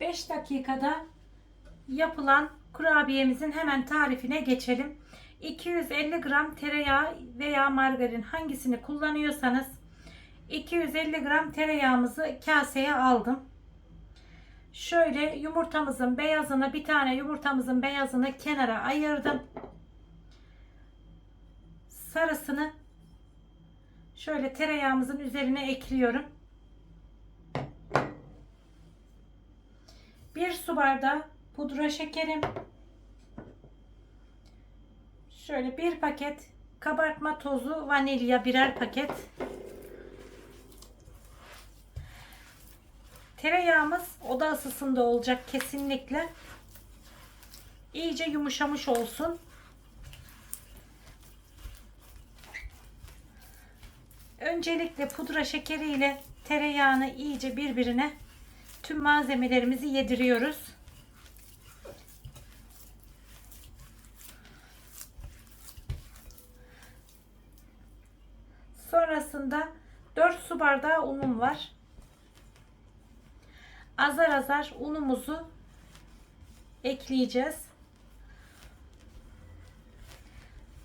5 dakikada yapılan kurabiyemizin hemen tarifine geçelim. 250 gram tereyağı veya margarin hangisini kullanıyorsanız 250 gram tereyağımızı kaseye aldım. Şöyle yumurtamızın beyazını bir tane yumurtamızın beyazını kenara ayırdım. Sarısını şöyle tereyağımızın üzerine ekliyorum. Bir su bardağı pudra şekerim. Şöyle bir paket kabartma tozu, vanilya birer paket. Tereyağımız oda ısısında olacak kesinlikle. İyice yumuşamış olsun. Öncelikle pudra şekeri ile tereyağını iyice birbirine tüm malzemelerimizi yediriyoruz. Sonrasında 4 su bardağı unum var. Azar azar unumuzu ekleyeceğiz.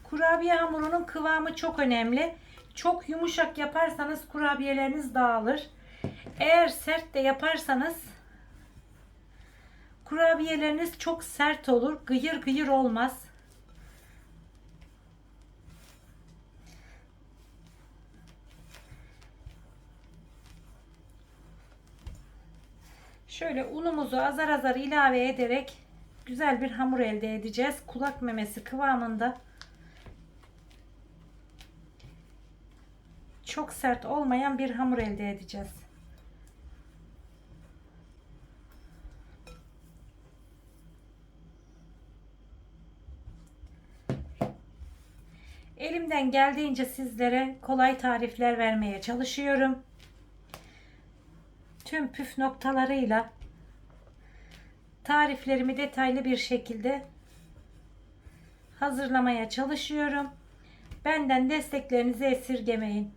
Kurabiye hamurunun kıvamı çok önemli. Çok yumuşak yaparsanız kurabiyeleriniz dağılır. Eğer sert de yaparsanız kurabiyeleriniz çok sert olur. Gıyır gıyır olmaz. Şöyle unumuzu azar azar ilave ederek güzel bir hamur elde edeceğiz. Kulak memesi kıvamında. Çok sert olmayan bir hamur elde edeceğiz. Elimden geldiğince sizlere kolay tarifler vermeye çalışıyorum. Tüm püf noktalarıyla tariflerimi detaylı bir şekilde hazırlamaya çalışıyorum. Benden desteklerinizi esirgemeyin.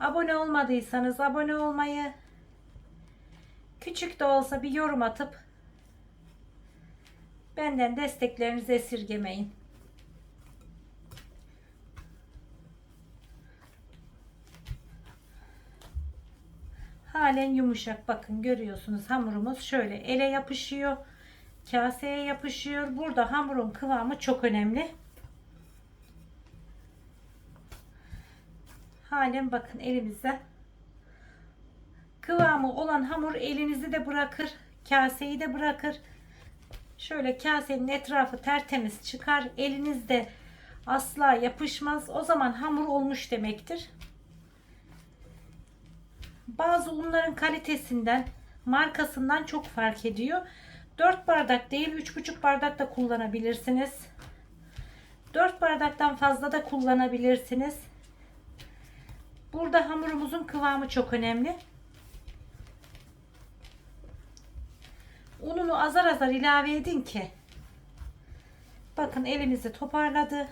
Abone olmadıysanız abone olmayı, küçük de olsa bir yorum atıp benden desteklerinizi esirgemeyin. Halen yumuşak. Bakın görüyorsunuz hamurumuz şöyle ele yapışıyor. Kaseye yapışıyor. Burada hamurun kıvamı çok önemli. Halen bakın elimizde kıvamı olan hamur elinizi de bırakır. Kaseyi de bırakır. Şöyle kasenin etrafı tertemiz çıkar. Elinizde asla yapışmaz. O zaman hamur olmuş demektir. Bazı unların kalitesinden, markasından çok fark ediyor. 4 bardak değil 3,5 bardak da kullanabilirsiniz. 4 bardaktan fazla da kullanabilirsiniz. Burada hamurumuzun kıvamı çok önemli. Ununu azar azar ilave edin ki bakın elimizi toparladı.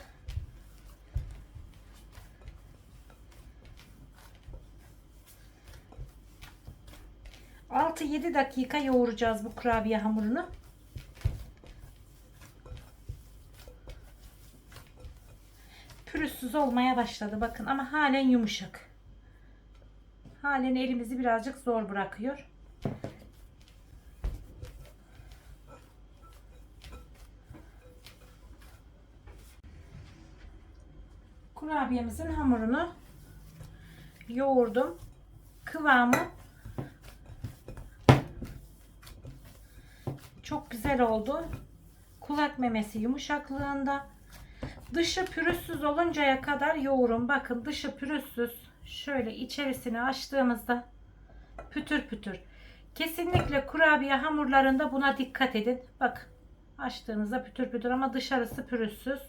6-7 dakika yoğuracağız bu kurabiye hamurunu. Pürüzsüz olmaya başladı bakın ama halen yumuşak. Halen elimizi birazcık zor bırakıyor. Kurabiyemizin hamurunu yoğurdum. Kıvamı Çok güzel oldu. Kulak memesi yumuşaklığında. Dışı pürüzsüz oluncaya kadar yoğurun. Bakın dışı pürüzsüz. Şöyle içerisini açtığımızda pütür pütür. Kesinlikle kurabiye hamurlarında buna dikkat edin. Bak açtığınızda pütür pütür ama dışarısı pürüzsüz.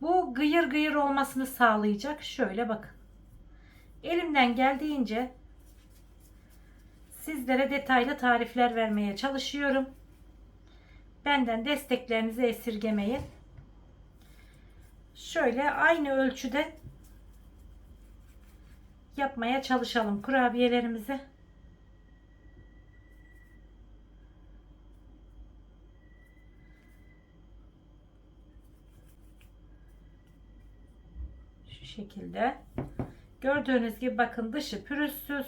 Bu gıyır gıyır olmasını sağlayacak. Şöyle bakın. Elimden geldiğince sizlere detaylı tarifler vermeye çalışıyorum. Benden desteklerinizi esirgemeyin. Şöyle aynı ölçüde yapmaya çalışalım kurabiyelerimizi. Şu şekilde. Gördüğünüz gibi bakın dışı pürüzsüz.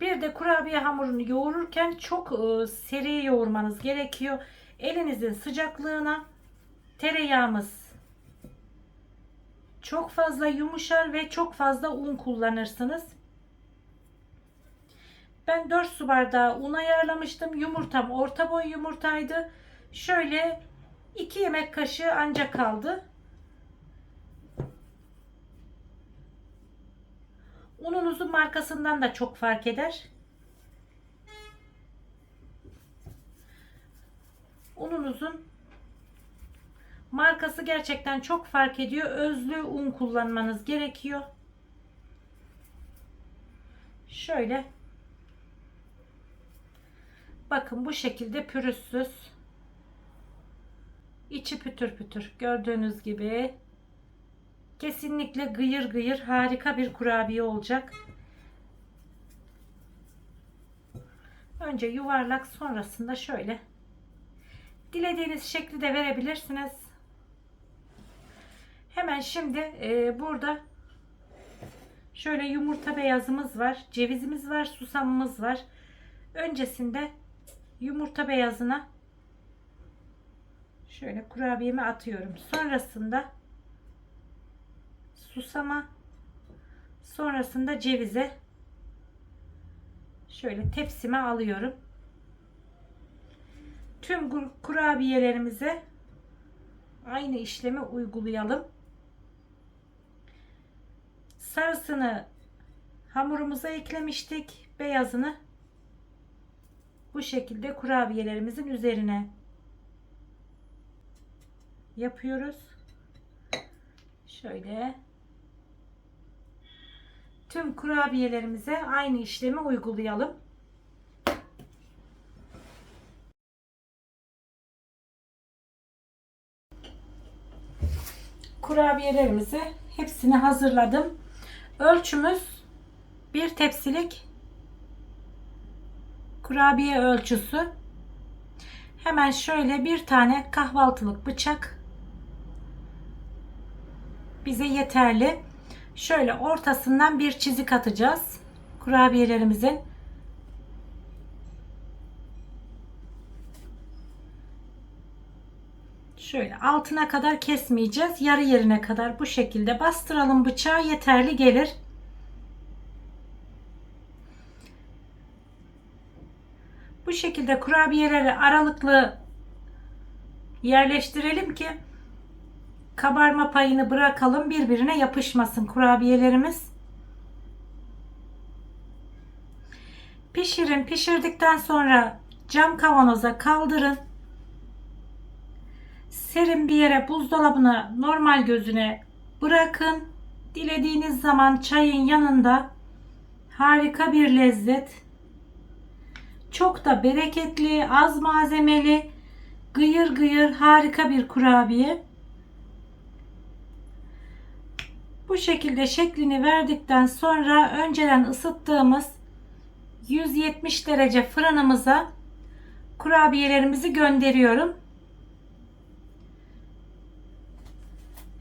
Bir de kurabiye hamurunu yoğururken çok e, seri yoğurmanız gerekiyor. Elinizin sıcaklığına tereyağımız çok fazla yumuşar ve çok fazla un kullanırsınız. Ben 4 su bardağı un ayarlamıştım. Yumurtam orta boy yumurtaydı. Şöyle 2 yemek kaşığı ancak kaldı. Ununuzun markasından da çok fark eder. Ununuzun markası gerçekten çok fark ediyor. Özlü un kullanmanız gerekiyor. Şöyle bakın bu şekilde pürüzsüz içi pütür pütür gördüğünüz gibi Kesinlikle gıyır gıyır harika bir kurabiye olacak. Önce yuvarlak sonrasında şöyle dilediğiniz şekli de verebilirsiniz. Hemen şimdi e, burada şöyle yumurta beyazımız var, cevizimiz var, susamımız var. Öncesinde yumurta beyazına şöyle kurabiyemi atıyorum. Sonrasında susama sonrasında cevize şöyle tepsime alıyorum. Tüm kurabiyelerimize aynı işlemi uygulayalım. Sarısını hamurumuza eklemiştik. Beyazını bu şekilde kurabiyelerimizin üzerine yapıyoruz. Şöyle tüm kurabiyelerimize aynı işlemi uygulayalım. Kurabiyelerimizi hepsini hazırladım. Ölçümüz bir tepsilik kurabiye ölçüsü. Hemen şöyle bir tane kahvaltılık bıçak bize yeterli. Şöyle ortasından bir çizik atacağız. Kurabiyelerimizin. Şöyle altına kadar kesmeyeceğiz. Yarı yerine kadar bu şekilde bastıralım bıçağı yeterli gelir. Bu şekilde kurabiyeleri aralıklı yerleştirelim ki kabarma payını bırakalım birbirine yapışmasın kurabiyelerimiz. Pişirin. Pişirdikten sonra cam kavanoza kaldırın. Serin bir yere buzdolabına normal gözüne bırakın. Dilediğiniz zaman çayın yanında harika bir lezzet. Çok da bereketli, az malzemeli, gıyır gıyır harika bir kurabiye. Bu şekilde şeklini verdikten sonra önceden ısıttığımız 170 derece fırınımıza kurabiyelerimizi gönderiyorum.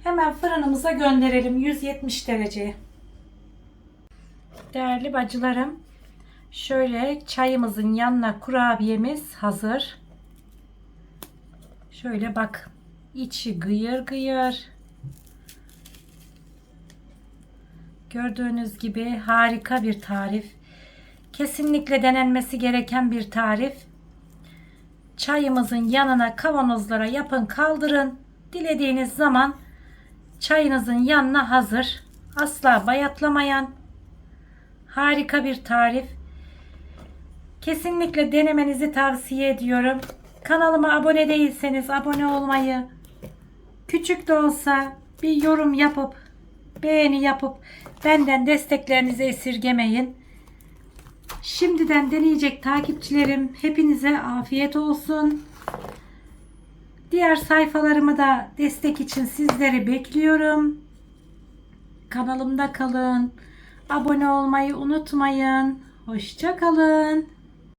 Hemen fırınımıza gönderelim 170 dereceye. Değerli bacılarım, şöyle çayımızın yanına kurabiyemiz hazır. Şöyle bak, içi gıyır gıyır. Gördüğünüz gibi harika bir tarif. Kesinlikle denenmesi gereken bir tarif. Çayımızın yanına kavanozlara yapın kaldırın. Dilediğiniz zaman çayınızın yanına hazır. Asla bayatlamayan harika bir tarif. Kesinlikle denemenizi tavsiye ediyorum. Kanalıma abone değilseniz abone olmayı, küçük de olsa bir yorum yapıp beğeni yapıp benden desteklerinizi esirgemeyin. Şimdiden deneyecek takipçilerim hepinize afiyet olsun. Diğer sayfalarımı da destek için sizleri bekliyorum. Kanalımda kalın. Abone olmayı unutmayın. Hoşça kalın.